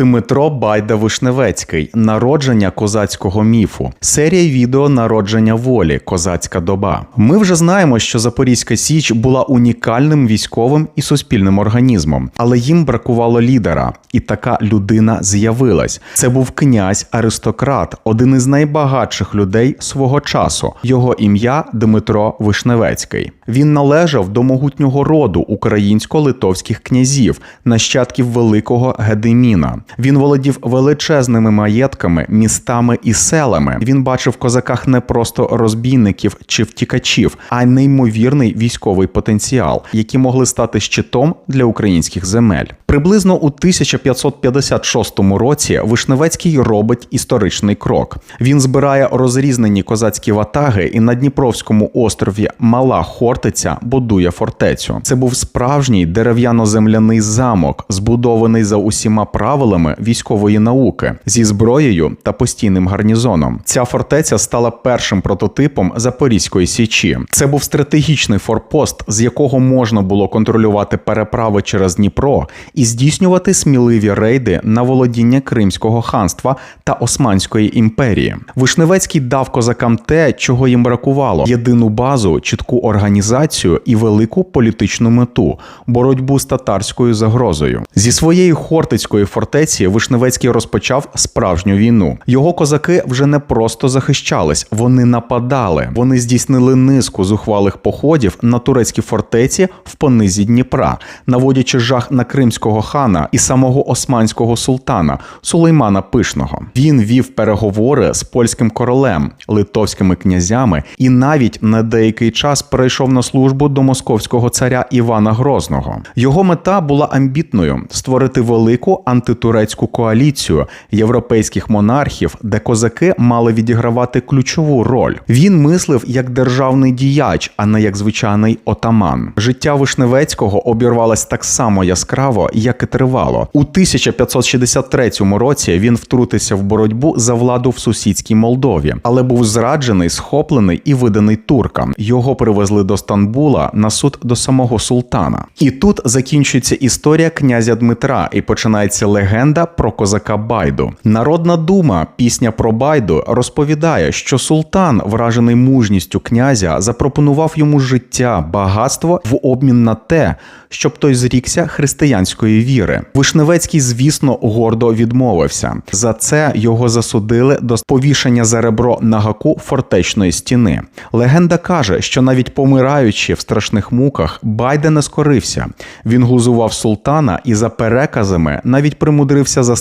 Дмитро Байда Вишневецький, народження козацького міфу, серія відео народження волі, козацька доба. Ми вже знаємо, що Запорізька Січ була унікальним військовим і суспільним організмом, але їм бракувало лідера, і така людина з'явилась. Це був князь аристократ, один із найбагатших людей свого часу. Його ім'я Дмитро Вишневецький. Він належав до могутнього роду українсько-литовських князів, нащадків великого Гедеміна. Він володів величезними маєтками, містами і селами. Він бачив в козаках не просто розбійників чи втікачів, а й неймовірний військовий потенціал, які могли стати щитом для українських земель. Приблизно у 1556 році Вишневецький робить історичний крок. Він збирає розрізнені козацькі ватаги і на Дніпровському острові Мала Хортиця будує фортецю. Це був справжній дерев'яно-земляний замок, збудований за усіма правилами військової науки зі зброєю та постійним гарнізоном. Ця фортеця стала першим прототипом Запорізької січі. Це був стратегічний форпост, з якого можна було контролювати переправи через Дніпро здійснювати сміливі рейди на володіння Кримського ханства та Османської імперії. Вишневецький дав козакам те, чого їм бракувало: єдину базу, чітку організацію і велику політичну мету боротьбу з татарською загрозою. Зі своєї хортицької фортеці Вишневецький розпочав справжню війну. Його козаки вже не просто захищались, вони нападали. Вони здійснили низку зухвалих походів на турецькі фортеці в понизі Дніпра, наводячи жах на кримського хана і самого османського султана Сулеймана Пишного. Він вів переговори з польським королем, литовськими князями і навіть на деякий час перейшов на службу до московського царя Івана Грозного. Його мета була амбітною створити велику антитурецьку коаліцію європейських монархів, де козаки мали відігравати ключову роль. Він мислив як державний діяч, а не як звичайний отаман. Життя Вишневецького обірвалось так само яскраво, як і тривало. У 1563 році він втрутився в боротьбу за владу в сусідській Молдові, але був зраджений, схоплений і виданий туркам. Його привезли до Стамбула на суд до самого султана. І тут закінчується історія князя Дмитра і починається легенда про козака Байду. Народна дума, пісня про Байду, розповідає, що султан, вражений мужністю князя, запропонував йому життя, багатство в обмін на те, щоб той зрікся християнської віри. Вишневецький, звісно, гордо відмовився. За це його засудили до повішення за ребро на гаку фортечної стіни. Легенда каже, що навіть помираючи в страшних муках, Байде не скорився. Він глузував султана і за переказами навіть примудрився застрелити